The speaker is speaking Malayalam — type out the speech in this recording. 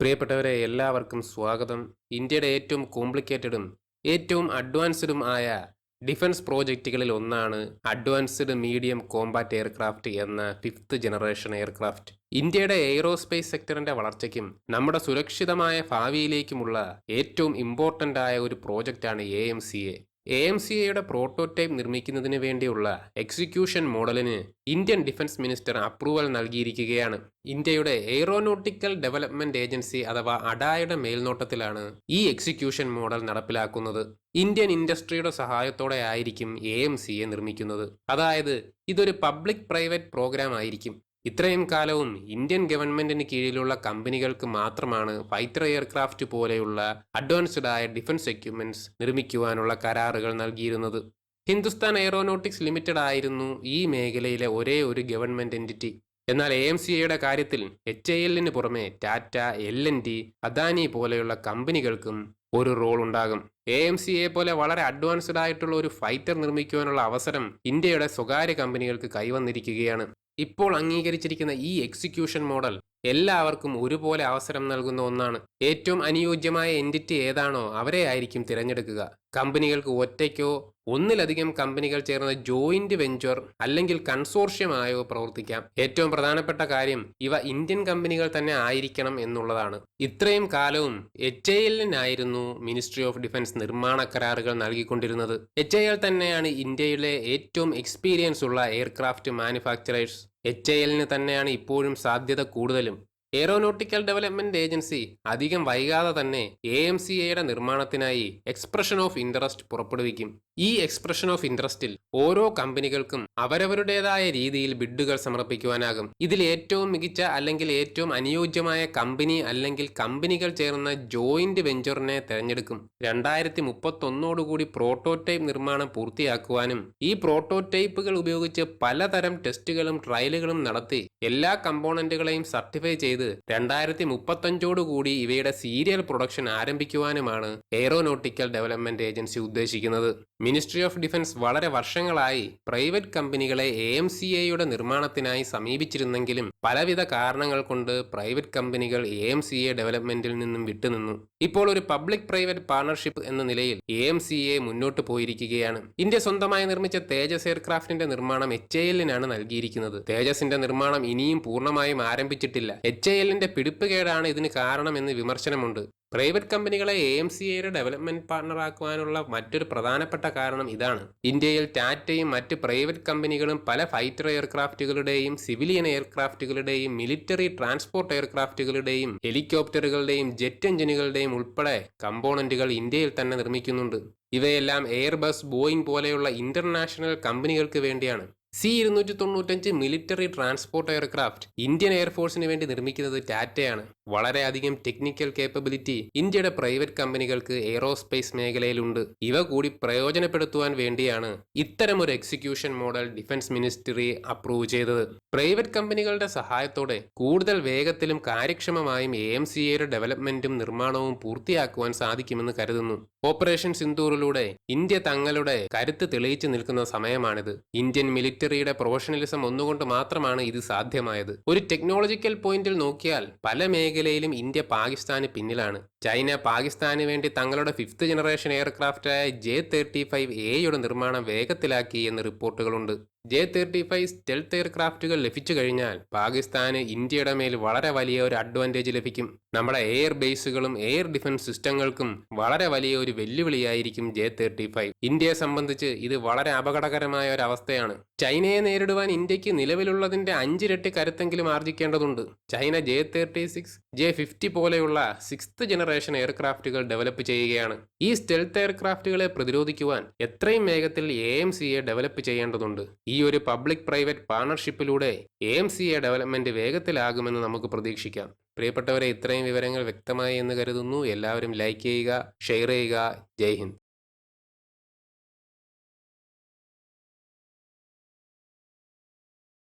പ്രിയപ്പെട്ടവരെ എല്ലാവർക്കും സ്വാഗതം. ഇന്ത്യയുടെ ഏറ്റവും കോംപ്ലിക്കേറ്റഡും ഏറ്റവും അഡ്വാൻസ്ഡും ആയ ഡിഫൻസ് പ്രോജക്റ്റുകളിൽ ഒന്നാണ് അഡ്വാൻസ്ഡ് മീഡിയം കോമ്പാറ്റ് എയർക്രാഫ്റ്റ് എന്ന ഫിഫ്ത്ത് ജനറേഷൻ എയർക്രാഫ്റ്റ്. ഇന്ത്യയുടെ എയ്റോസ്പേസ് സെക്ടറിന്റെ വളർച്ചയ്ക്കും നമ്മുടെ സുരക്ഷിതമായ ഭാവിയിലേക്കുമുള്ള ഏറ്റവും ഇമ്പോർട്ടന്റ് ആയ ഒരു പ്രോജക്റ്റാണ് A M C A. A M C എയുടെ പ്രോട്ടോടൈപ്പ് നിർമ്മിക്കുന്നതിന് വേണ്ടിയുള്ള എക്സിക്യൂഷൻ മോഡലിന് ഇന്ത്യൻ ഡിഫൻസ് മിനിസ്റ്റർ അപ്രൂവൽ നൽകിയിരിക്കുകയാണ്. ഇന്ത്യയുടെ എയ്റോനോട്ടിക്കൽ ഡെവലപ്മെന്റ് ഏജൻസി അഥവാ അഡായുടെ മേൽനോട്ടത്തിലാണ് ഈ എക്സിക്യൂഷൻ മോഡൽ നടപ്പിലാക്കുന്നത്. ഇന്ത്യൻ ഇൻഡസ്ട്രിയുടെ സഹായത്തോടെ ആയിരിക്കും എ എം നിർമ്മിക്കുന്നത്. അതായത് ഇതൊരു പബ്ലിക് പ്രൈവറ്റ് പ്രോഗ്രാം ആയിരിക്കും. ഇത്രയും കാലവും ഇന്ത്യൻ ഗവൺമെന്റിന് കീഴിലുള്ള കമ്പനികൾക്ക് മാത്രമാണ് ഫൈറ്റർ എയർക്രാഫ്റ്റ് പോലെയുള്ള അഡ്വാൻസ്ഡ് ആയ ഡിഫൻസ് എക്യുപ്മെന്റ്സ് നിർമ്മിക്കുവാനുള്ള കരാറുകൾ നൽകിയിരുന്നത്. ഹിന്ദുസ്ഥാൻ എയറോനോട്ടിക്സ് ലിമിറ്റഡ് ആയിരുന്നു ഈ മേഖലയിലെ ഒരേ ഒരു ഗവൺമെന്റ് എന്റിറ്റി. എന്നാൽ എ എം കാര്യത്തിൽ എച്ച് ഐ എല്ലിന് പുറമെ ടാറ്റ എൽ എൻ അദാനി പോലെയുള്ള കമ്പനികൾക്കും ഒരു റോൾ ഉണ്ടാകും. എ എം സി എ പോലെ വളരെ അഡ്വാൻസ്ഡ് ആയിട്ടുള്ള ഒരു ഫൈറ്റർ നിർമ്മിക്കുവാനുള്ള അവസരം ഇന്ത്യയുടെ സ്വകാര്യ കമ്പനികൾക്ക് കൈവന്നിരിക്കുകയാണ്. ഇപ്പോൾ അംഗീകരിച്ചിരിക്കുന്ന ഈ എക്സിക്യൂഷൻ മോഡൽ എല്ലാവർക്കും ഒരുപോലെ അവസരം നൽകുന്ന ഒന്നാണ്. ഏറ്റവും അനുയോജ്യമായ എന്റിറ്റി ഏതാണോ അവരെ ആയിരിക്കും തിരഞ്ഞെടുക്കുക. കമ്പനികൾക്ക് ഒറ്റയ്ക്കോ ഒന്നിലധികം കമ്പനികൾ ചേർന്ന ജോയിന്റ് വെഞ്ചർ അല്ലെങ്കിൽ കൺസോർഷ്യമായോ പ്രവർത്തിക്കാം. ഏറ്റവും പ്രധാനപ്പെട്ട കാര്യം ഇവ ഇന്ത്യൻ കമ്പനികൾ തന്നെ ആയിരിക്കണം എന്നുള്ളതാണ്. ഇത്രയും കാലവും എച്ച് ഐ എല്ലിനായിരുന്നു മിനിസ്ട്രി ഓഫ് ഡിഫൻസ് നിർമ്മാണ കരാറുകൾ നൽകിക്കൊണ്ടിരുന്നത്. എച്ച് ഐ എൽ തന്നെയാണ് ഇന്ത്യയിലെ ഏറ്റവും എക്സ്പീരിയൻസ് ഉള്ള എയർക്രാഫ്റ്റ് മാനുഫാക്ചറേഴ്സ്. എച്ച് ഐ എല്ലിന് തന്നെയാണ് ഇപ്പോഴും സാധ്യത കൂടുതലും. എയറോനോട്ടിക്കൽ ഡെവലപ്മെന്റ് ഏജൻസി അധികം വൈകാതെ തന്നെ എ എം സി എയുടെ നിർമ്മാണത്തിനായി എക്സ്പ്രഷൻ ഓഫ് ഇൻട്രസ്റ്റ് പുറപ്പെടുവിക്കും. ഈ എക്സ്പ്രഷൻ ഓഫ് ഇൻട്രസ്റ്റിൽ ഓരോ കമ്പനികൾക്കും അവരവരുടേതായ രീതിയിൽ ബിഡുകൾ സമർപ്പിക്കുവാനാകും. ഇതിൽ ഏറ്റവും മികച്ച അല്ലെങ്കിൽ ഏറ്റവും അനുയോജ്യമായ കമ്പനി അല്ലെങ്കിൽ കമ്പനികൾ ചേർന്ന ജോയിന്റ് വെഞ്ചറിനെ തെരഞ്ഞെടുക്കും. രണ്ടായിരത്തി മുപ്പത്തൊന്നോടുകൂടി പ്രോട്ടോടൈപ്പ് നിർമ്മാണം പൂർത്തിയാക്കുവാനും ഈ പ്രോട്ടോടൈപ്പുകൾ ഉപയോഗിച്ച് പലതരം ടെസ്റ്റുകളും ട്രയലുകളും നടത്തി എല്ലാ കമ്പോണന്റുകളെയും സർട്ടിഫൈ ചെയ്ത് രണ്ടായിരത്തി മുപ്പത്തഞ്ചോടുകൂടി ഇവയുടെ സീരിയൽ പ്രൊഡക്ഷൻ ആരംഭിക്കുവാനുമാണ് എയ്റോനോട്ടിക്കൽ ഡെവലപ്മെന്റ് ഏജൻസി ഉദ്ദേശിക്കുന്നത്. മിനിസ്ട്രി ഓഫ് ഡിഫൻസ് വളരെ വർഷങ്ങളായി പ്രൈവറ്റ് കമ്പനികളെ എ എം സി എയുടെ നിർമ്മാണത്തിനായി സമീപിച്ചിരുന്നെങ്കിലും പലവിധ കാരണങ്ങൾ കൊണ്ട് പ്രൈവറ്റ് കമ്പനികൾ എ എം സി എ ഡെവലപ്മെന്റിൽ നിന്നും വിട്ടുനിന്നു. ഇപ്പോൾ ഒരു പബ്ലിക് പ്രൈവറ്റ് പാർട്ണർഷിപ്പ് എന്ന നിലയിൽ എ എം സി എ മുന്നോട്ട് പോയിരിക്കുകയാണ്. ഇന്ത്യ സ്വന്തമായി നിർമ്മിച്ച തേജസ് എയർക്രാഫ്റ്റിന്റെ നിർമ്മാണം എച്ച് എല്ലിനാണ് നൽകിയിരിക്കുന്നത്. തേജസിന്റെ നിർമ്മാണം ഇനിയും പൂർണമായും ആരംഭിച്ചിട്ടില്ല. എച്ച് എ എല്ലിന്റെ പിടിപ്പുകേടാണ് ഇതിന് കാരണമെന്ന് വിമർശനമുണ്ട്. പ്രൈവറ്റ് കമ്പനികളെ എ എം സി എയുടെ ഡെവലപ്മെന്റ് പാർട്ണർ ആക്കുവാനുള്ള മറ്റൊരു പ്രധാനപ്പെട്ട കാരണം ഇതാണ്. ഇന്ത്യയിൽ ടാറ്റയും മറ്റ് പ്രൈവറ്റ് കമ്പനികളും പല ഫൈറ്റർ എയർക്രാഫ്റ്റുകളുടെയും സിവിലിയൻ എയർക്രാഫ്റ്റുകളുടെയും മിലിറ്ററി ട്രാൻസ്പോർട്ട് എയർക്രാഫ്റ്റുകളുടെയും ഹെലികോപ്റ്ററുകളുടെയും ജെറ്റ് എഞ്ചിനുകളുടെയും ഉൾപ്പെടെ കമ്പോണന്റുകൾ ഇന്ത്യയിൽ തന്നെ നിർമ്മിക്കുന്നുണ്ട്. ഇവയെല്ലാം എയർബസ് ബോയിങ് പോലെയുള്ള ഇന്റർനാഷണൽ കമ്പനികൾക്ക് വേണ്ടിയാണ്. സി ഇരുന്നൂറ്റി തൊണ്ണൂറ്റഞ്ച് മിലിറ്ററി ട്രാൻസ്പോർട്ട് എയർക്രാഫ്റ്റ് ഇന്ത്യൻ എയർഫോഴ്സിന് വേണ്ടി നിർമ്മിക്കുന്നത് ടാറ്റയാണ്. വളരെയധികം ടെക്നിക്കൽ കേപ്പബിലിറ്റി ഇന്ത്യയുടെ പ്രൈവറ്റ് കമ്പനികൾക്ക് എയറോസ്പേസ് മേഖലയിലുണ്ട്. ഇവ കൂടി പ്രയോജനപ്പെടുത്തുവാൻ വേണ്ടിയാണ് ഇത്തരമൊരു execution model defence ministry approve ചെയ്തത്. പ്രൈവറ്റ് കമ്പനികളുടെ സഹായത്തോടെ കൂടുതൽ വേഗത്തിലും കാര്യക്ഷമമായും എ എം സി എയുടെ ഡെവലപ്മെന്റും നിർമ്മാണവും പൂർത്തിയാക്കുവാൻ സാധിക്കുമെന്ന് കരുതുന്നു. ഓപ്പറേഷൻ സിന്ദൂറിലൂടെ ഇന്ത്യ തങ്ങളുടെ കരുത്ത് തെളിയിച്ചു നിൽക്കുന്ന സമയമാണിത്. ഇന്ത്യൻ മിലിറ്ററിയുടെ പ്രൊഫഷണലിസം ഒന്നുകൊണ്ട് മാത്രമാണ് ഇത് സാധ്യമായത്. ഒരു ടെക്നോളജിക്കൽ പോയിന്റിൽ നോക്കിയാൽ പല മേഖലയിലും ഇന്ത്യ പാകിസ്ഥാന് പിന്നിലാണ്. ചൈന പാകിസ്ഥാന് വേണ്ടി തങ്ങളുടെ ഫിഫ്ത്ത് ജനറേഷൻ എയർക്രാഫ്റ്റായ ജെ തേർട്ടി ഫൈവ് എയുടെ നിർമ്മാണം വേഗത്തിലാക്കി എന്ന് റിപ്പോർട്ടുകളുണ്ട്. ജെ തേർട്ടി ഫൈവ് സ്റ്റെൽത്ത് എയർക്രാഫ്റ്റുകൾ ലഭിച്ചു കഴിഞ്ഞാൽ പാകിസ്ഥാന് ഇന്ത്യയുടെ മേൽ വളരെ വലിയ ഒരു അഡ്വാന്റേജ് ലഭിക്കും. നമ്മുടെ എയർ ബേസുകളും എയർ ഡിഫൻസ് സിസ്റ്റങ്ങൾക്കും വളരെ വലിയ ഒരു വെല്ലുവിളിയായിരിക്കും ജെ തേർട്ടി ഫൈവ് ഇന്ത്യയെ സംബന്ധിച്ച് ഇത് വളരെ അപകടകരമായ ഒരു അവസ്ഥയാണ്. ചൈനയെ നേരിടുവാൻ ഇന്ത്യയ്ക്ക് നിലവിലുള്ളതിന്റെ അഞ്ചിരട്ടി കരുത്തെങ്കിലും ആർജിക്കേണ്ടതുണ്ട് China J thirty six J fifty പോലെയുള്ള സിക്സ്ത് ജനറേഷൻ എയർക്രാഫ്റ്റുകൾ ഡെവലപ്പ് ചെയ്യുകയാണ്. ഈ സ്റ്റെൽത്ത് എയർക്രാഫ്റ്റുകളെ പ്രതിരോധിക്കുവാൻ എത്രയും വേഗത്തിൽ എ എം സിയെ ഡെവലപ്പ് ചെയ്യേണ്ടതുണ്ട്. ഈ ഒരു public private പാർട്ണർഷിപ്പിലൂടെ A M C A development വേഗത്തിലാകുമെന്ന് നമുക്ക് പ്രതീക്ഷിക്കാം. പ്രിയപ്പെട്ടവരെ ഇത്രയും വിവരങ്ങൾ വ്യക്തമായി എന്ന് കരുതുന്നു. എല്ലാവരും ലൈക്ക് ചെയ്യുക ഷെയർ ചെയ്യുക. ജയ് ഹിന്ദ്.